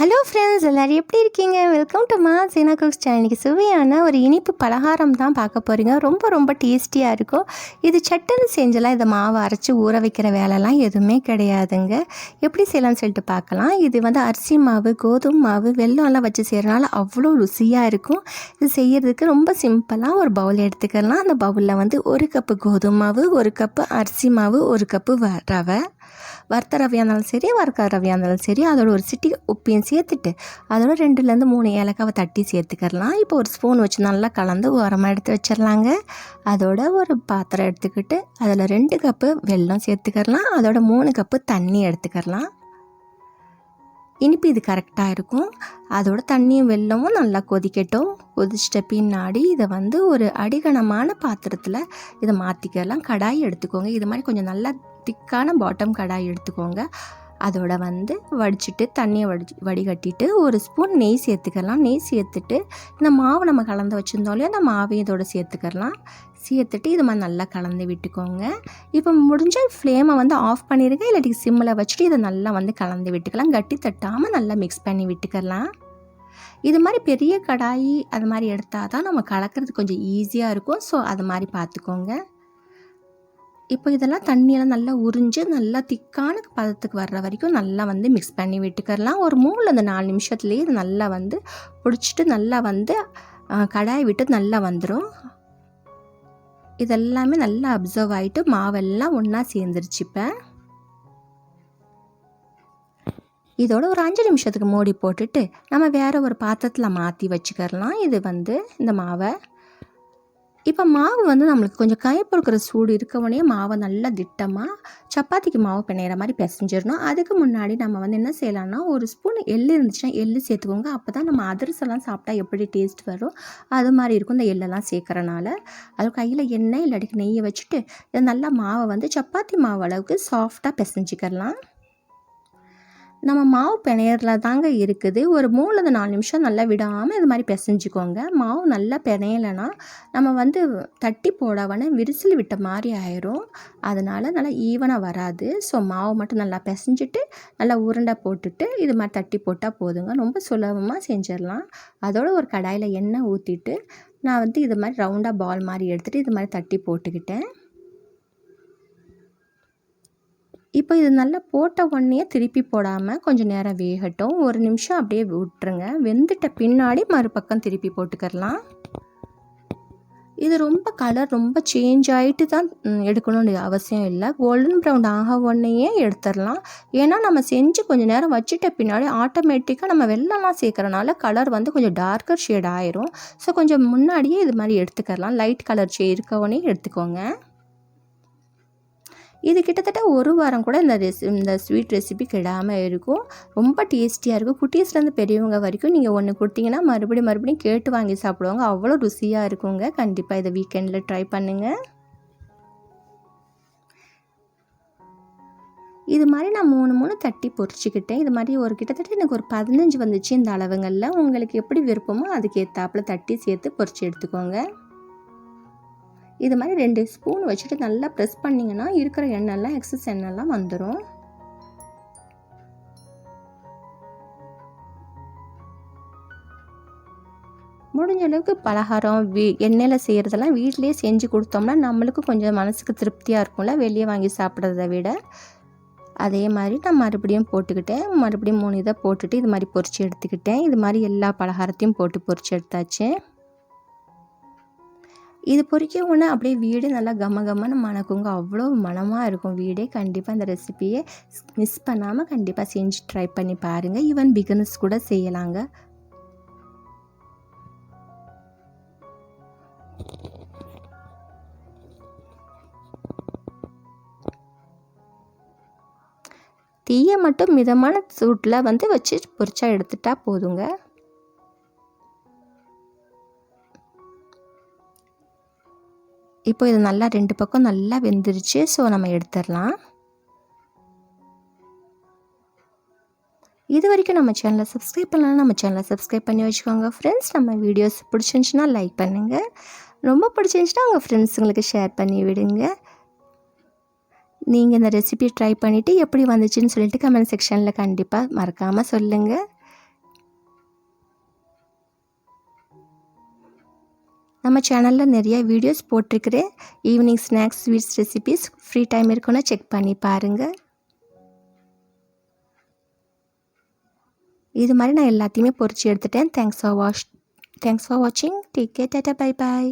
Hello friends எல்லோரும் எப்படி இருக்கீங்க? வெல்கம் டு மா சீனா குக்ஸ் சேனலுக்கு சுவையான ஒரு இனிப்பு பலகாரம் தான் பார்க்க போகிறீங்க ரொம்ப ரொம்ப டேஸ்டியாக இருக்கும். இது சட்டுன்னு செஞ்செல்லாம் இதை மாவை அரைச்சி ஊற வைக்கிற வேலைலாம் எதுவுமே கிடையாதுங்க. எப்படி செய்யலாம்னு சொல்லிட்டு பார்க்கலாம். இது வந்து அரிசி மாவு கோதுமை மாவு வெல்லம்லாம் வச்சு செய்கிறனால அவ்வளோ ருசியாக இருக்கும். இது செய்கிறதுக்கு ரொம்ப சிம்பிளாக ஒரு பவுல் எடுத்துக்கலாம். அந்த பவுலில் வந்து ஒரு கப்பு கோதுமை மாவு ஒரு கப்பு அரிசி மாவு ஒரு கப்பு வ- ரவை வறுத்த ரவையாக இருந்தாலும் சரி வறுக்காத ரவையாக இருந்தாலும் சரி அதோட ஒரு சிட்டி உப்பையும் சேர்த்துட்டு அதோட ரெண்டுலேருந்து மூணு ஏலக்காவை தட்டி சேர்த்துக்கலாம் இப்போ ஒரு ஸ்பூன் வச்சு நல்லா கலந்து ஓரமாக எடுத்து வச்சிடலாங்க. அதோட ஒரு பாத்திரம் எடுத்துக்கிட்டு அதில் ரெண்டு கப்பு வெல்லம் சேர்த்துக்கலாம் அதோட மூணு கப்பு தண்ணி எடுத்துக்கலாம் இனிப்பு இது கரெக்டாக இருக்கும். அதோட தண்ணியும் வெள்ளமும் நல்லா கொதிக்கட்டும். கொதிச்சிட்ட பின்னாடி இதை வந்து ஒரு அடிகனமான பாத்திரத்தில் இதை மாற்றிக்கலாம் கடாய் எடுத்துக்கோங்க. இது மாதிரி கொஞ்சம் நல்லா திக்கான பாட்டம் கடாய் எடுத்துக்கோங்க. அதோட வந்து வடிச்சிட்டு தண்ணியை வடி வடிகட்டிட்டு ஒரு ஸ்பூன் நெய் சேர்த்துக்கலாம். நெய் சேர்த்துட்டு இந்த மாவு நம்ம கலந்து வச்சுருந்தோம் இல்லையா அந்த மாவையும் இதோட சேர்த்துக்கலாம். சேர்த்துட்டு இது மாதிரி நல்லா கலந்து விட்டுக்கோங்க. இப்போ முடிஞ்ச ஃப்ளேமை வந்து ஆஃப் பண்ணிடுங்க இல்லாட்டி சிம்மில் வச்சுட்டு இதை நல்லா வந்து கலந்து விட்டுக்கலாம். கட்டி தட்டாமல் நல்லா மிக்ஸ் பண்ணி விட்டுக்கலாம். இது மாதிரி பெரிய கடாயி அது மாதிரி எடுத்தால் தான் நம்ம கலக்கிறது கொஞ்சம் ஈஸியாக இருக்கும். ஸோ அது மாதிரி பார்த்துக்கோங்க. இப்போ இதெல்லாம் தண்ணியெல்லாம் நல்லா உறிஞ்சு நல்லா திக்கான பதத்துக்கு வர்ற வரைக்கும் நல்லா வந்து மிக்ஸ் பண்ணி விட்டுக்கறலாம். ஒரு மூணுலேருந்து நாலு நிமிஷத்துலேயே இது நல்லா வந்து பிடிச்சிட்டு நல்லா வந்து கடாயை விட்டு நல்லா வந்துடும் இதெல்லாமே நல்லா அப்சர்வ் ஆகிட்டு மாவெல்லாம் ஒன்றா சேர்ந்துருச்சு இப்போ. இதோட ஒரு அஞ்சு நிமிஷத்துக்கு மூடி போட்டுட்டு நம்ம வேறு ஒரு பாத்திரத்தில் மாற்றி வச்சுக்கிறலாம். இது வந்து இந்த மாவை இப்போ மாவு வந்து நம்மளுக்கு கொஞ்சம் கைப்பொறுக்கிற சூடு இருக்கவனே மாவை நல்லா திட்டமாக சப்பாத்திக்கு மாவு பிணையிற மாதிரி பிசைஞ்சிடணும். அதுக்கு முன்னாடி நம்ம வந்து என்ன செய்யலாம்னா ஒரு ஸ்பூன் எள்ளு இருந்துச்சுன்னா எள்ளு சேர்த்துக்கோங்க. அப்போ தான் நம்ம அதிரசம்லாம் சாப்பிட்டா எப்படி டேஸ்ட் வரும்? அது மாதிரி இருக்கும் இந்த எள்ளெல்லாம் சேர்க்குறனால. அது கையில் எண்ணெய் இல்லாட்டிக்கு நெய்யை வச்சுட்டு இதை நல்லா மாவை வந்து சப்பாத்தி மாவு அளவுக்கு சாஃப்டாக பிசைஞ்சிக்கலாம் நம்ம மாவு பிணையறதுல தாங்க இருக்குது. ஒரு மூணுலேருந்து நாலு நிமிஷம் நல்லா விடாமல் இது மாதிரி பிசைஞ்சிக்கோங்க. மாவு நல்லா பிணையலைன்னா நம்ம வந்து தட்டி போடாவனே விரிசல் விட்ட மாதிரி ஆயிரும். அதனால் நல்லா ஈவனாக வராது. ஸோ மாவு மட்டும் நல்லா பிசைஞ்சிட்டு நல்லா உருண்டை போட்டுட்டு இது மாதிரி தட்டி போட்டால் போதுங்க. ரொம்ப சுலபமாக செஞ்சிடலாம். அதோட ஒரு கடாயில் எண்ணெய் ஊற்றிட்டு நான் வந்து இது மாதிரி ரவுண்டாக பால் மாதிரி எடுத்துகிட்டு இது மாதிரி தட்டி போட்டுக்கிட்டேன். இப்போ இது நல்லா போட்ட உடனே திருப்பி போடாமல் கொஞ்சம் நேரம் வேகட்டும். ஒரு நிமிஷம் அப்படியே விட்டுருங்க. வெந்துட்ட பின்னாடி மறுபக்கம் திருப்பி போட்டுக்கிறலாம். இது ரொம்ப கலர் ரொம்ப சேஞ்ச் ஆகிட்டு தான் எடுக்கணும்னு அவசியம் இல்லை. கோல்டன் ப்ரௌன் ஆக உடனேயே எடுத்துடலாம். ஏன்னா நம்ம செஞ்சு கொஞ்சம் நேரம் வச்சுட்ட பின்னாடி ஆட்டோமேட்டிக்காக நம்ம வெள்ளம்லாம் சேர்க்குறனால கலர் வந்து கொஞ்சம் டார்க்கர் ஷேட் ஆயிரும். ஸோ கொஞ்சம் முன்னாடியே இது மாதிரி எடுத்துக்கலாம் லைட் கலர் ஷே இருக்கவனே எடுத்துக்கோங்க. இது கிட்டத்தட்ட ஒரு வாரம் கூட இந்த ரெசி இந்த ஸ்வீட் ரெசிபி கெடாமல் இருக்கும். ரொம்ப டேஸ்டியாக இருக்கும். குட்டீஸ்லேருந்து பெரியவங்க வரைக்கும் நீங்கள் ஒன்று கொடுத்தீங்கன்னா மறுபடியும் மறுபடியும் கேட்டு வாங்கி சாப்பிடுவாங்க. அவ்வளோ ருசியாக இருக்குங்க. கண்டிப்பாக இதை வீக்கெண்டில் ட்ரை பண்ணுங்கள் இது மாதிரி நான் மூணு மூணு தட்டி பொரிச்சுக்கிட்டேன் இது மாதிரி ஒரு கிட்டத்தட்ட எனக்கு ஒரு பதினஞ்சு வந்துச்சு இந்த அளவுங்களில். உங்களுக்கு எப்படி விருப்பமோ அதுக்கு ஏற்றாப்புல தட்டி சேர்த்து பொரிச்சு எடுத்துக்கோங்க. இது மாதிரி ரெண்டு ஸ்பூன் வச்சுட்டு நல்லா ப்ரெஸ் பண்ணிங்கன்னா இருக்கிற எண்ணெய்லாம் எக்ஸஸ் எண்ணெய்லாம் வந்துடும் முடிஞ்ச அளவுக்கு பலகாரம் வீ எண்ணெயில் செய்கிறதெல்லாம் வீட்டிலேயே செஞ்சு கொடுத்தோம்னா நம்மளுக்கு கொஞ்சம் மனசுக்கு திருப்தியாக இருக்கும்ல வெளியே வாங்கி சாப்பிட்றத விட. அதே மாதிரி நான் மறுபடியும் போட்டுக்கிட்டேன். மறுபடியும் மூணு இதை போட்டுட்டு இது மாதிரி பொறிச்சு எடுத்துக்கிட்டேன். இது மாதிரி எல்லா பலகாரத்தையும் போட்டு பொறிச்சு எடுத்தாச்சு. இது பொறிக்க உடனே அப்படியே வீடு நல்லா கம கமன்னு மணக்குங்க. அவ்வளோ மணமாக இருக்கும் வீடே. கண்டிப்பாக இந்த ரெசிபியை மிஸ் பண்ணாமல் கண்டிப்பாக செஞ்சு ட்ரை பண்ணி பாருங்கள் ஈவன் பிகினர்ஸ் கூட செய்யலாங்க. தீயை மட்டும் மிதமான சூட்டில் வந்து வச்சு பொரிச்சா எடுத்துட்டா போதுங்க. இப்போ இது நல்லா ரெண்டு பக்கம் நல்லா வெந்துருச்சு ஸோ நம்ம எடுத்துடலாம். இது வரைக்கும் நம்ம சேனலை சப்ஸ்கிரைப் பண்ணலாம் நம்ம சேனலை சப்ஸ்கிரைப் பண்ணி வச்சுக்கோங்க ஃப்ரெண்ட்ஸ் நம்ம வீடியோஸ் பிடிச்சிருந்துச்சுன்னா லைக் பண்ணுங்கள் ரொம்ப பிடிச்சிருந்துச்சுன்னா உங்கள் ஃப்ரெண்ட்ஸுங்களுக்கு ஷேர் பண்ணி விடுங்க. நீங்கள் இந்த ரெசிபி ட்ரை பண்ணிவிட்டு எப்படி வந்துச்சுன்னு சொல்லிட்டு கமெண்ட் செக்ஷனில் கண்டிப்பாக மறக்காமல் சொல்லுங்கள் நம்ம சேனலில் நிறைய வீடியோஸ் போட்டிருக்கிறேன். Evening snacks sweets recipes free time இருக்குன்னா செக் பண்ணி பாருங்கள் இது மாதிரி நான் எல்லாத்தையுமே பொறிச்சு எடுத்துட்டேன். Thanks for wash thanks for வாட்சிங் டேக் கே டேட்டா பை பாய்